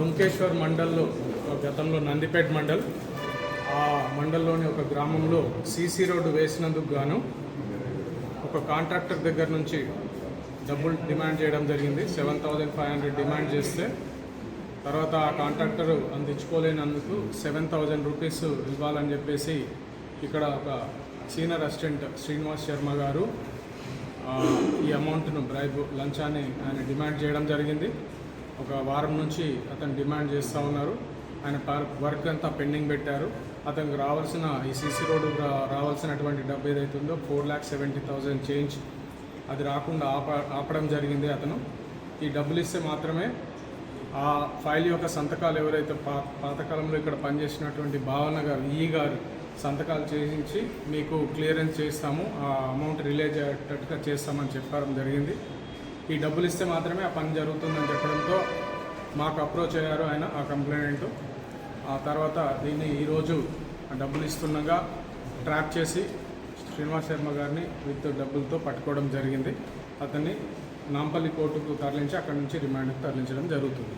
డొంకేశ్వర్ మండల్లో గతంలో నందిపేట మండల్ ఆ మండల్లోని ఒక గ్రామంలో సీసీ రోడ్డు వేసినందుకు గాను ఒక కాంట్రాక్టర్ దగ్గర నుంచి డబ్బులు డిమాండ్ చేయడం జరిగింది. Seven thousand five hundred demand చేస్తే తర్వాత ఆ కాంట్రాక్టర్ అందించుకోలేనందుకు సెవెన్ థౌజండ్ రూపీస్ ఇవ్వాలని చెప్పేసి ఇక్కడ ఒక సీనియర్ అసిస్టెంట్ శ్రీనివాస్ శర్మ గారు ఈ అమౌంట్ను బ్రైబ్ లంచాన్ని ఆయన డిమాండ్ చేయడం జరిగింది. ఒక వారం నుంచి అతను డిమాండ్ చేస్తూ ఉన్నారు. ఆయన పర్- వర్క్ అంతా పెండింగ్ పెట్టారు. అతనికి రావాల్సిన ఈ సీసీ రోడ్డు రావాల్సినటువంటి డబ్బు ఏదైతే ఉందో four lakh seventy thousand change అది రాకుండా ఆప ఆపడం జరిగింది అతను. ఈ డబ్బులు ఇస్తే మాత్రమే ఆ ఫైల్ యొక్క సంతకాలు ఎవరైతే పా పాతకాలంలో ఇక్కడ పనిచేసినటువంటి భావన గారు ఈ గారు సంతకాలు చేయించి మీకు క్లియరెన్స్ చేస్తాము. ఆ అమౌంట్ రిలీజ్ అయ్యేటట్టుగా చేస్తామని చెప్పడం జరిగింది. ఈ డబ్బులు ఇస్తే మాత్రమే ఆ పని జరుగుతుందని చెప్పడంతో మాకు అప్రోచ్ అయ్యారు ఆయన ఆ కంప్లైంట్. ఆ తర్వాత దీన్ని ఈరోజు ఆ డబ్బులు ఇస్తుండగా ట్రాప్ చేసి శ్రీనివాస్ శర్మ గారిని విత్ డబ్బులతో పట్టుకోవడం జరిగింది. అతన్ని నాంపల్లి కోర్టుకు తరలించి అక్కడి నుంచి రిమాండ్కి తరలించడం జరుగుతుంది.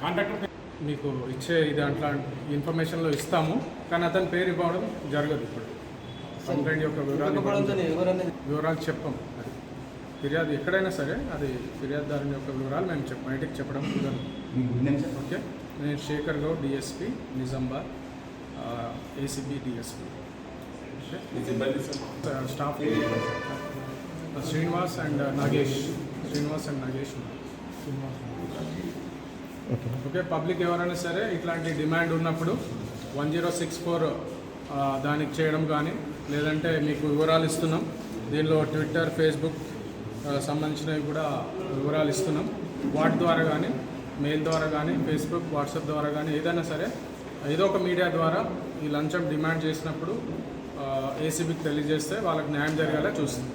కాంట్రాక్టర్ మీకు ఇచ్చే ఇది అట్లా ఇన్ఫర్మేషన్లో ఇస్తాము కానీ అతని పేరు ఇవ్వడం జరగదు ఇప్పుడు. కంప్లైంట్ యొక్క వివరాలు వివరాలు చెప్పం. అది ఫిర్యాదు ఎక్కడైనా సరే అది ఫిర్యాదుదారుని యొక్క వివరాలు మేము చెప్ బయటికి చెప్పడం కుదరదు. ఓకే? నేను Shekhar Goud DSP Nizamabad ACB DSP staff Srinivas and Nagesh. Srinivas and Nagesh. Okay. Public ఎవరైనా సరే ఇట్లాంటి డిమాండ్ ఉన్నప్పుడు వన్ జీరో సిక్స్ ఫోర్ దానికి చేయడం కానీ లేదంటే మీకు వివరాలు ఇస్తున్నాం. దీనిలో ట్విట్టర్ ఫేస్బుక్ సంబంధించినవి కూడా వివరాలు ఇస్తున్నాం. వాటి ద్వారా కానీ మెయిల్ ద్వారా కానీ ఫేస్బుక్ వాట్సాప్ ద్వారా కానీ ఏదైనా సరే ఏదో ఒక మీడియా ద్వారా ఈ లంచం డిమాండ్ చేసినప్పుడు ఏసీబీకి తెలియజేస్తే వాళ్ళకి న్యాయం జరిగేలా చూస్తుంది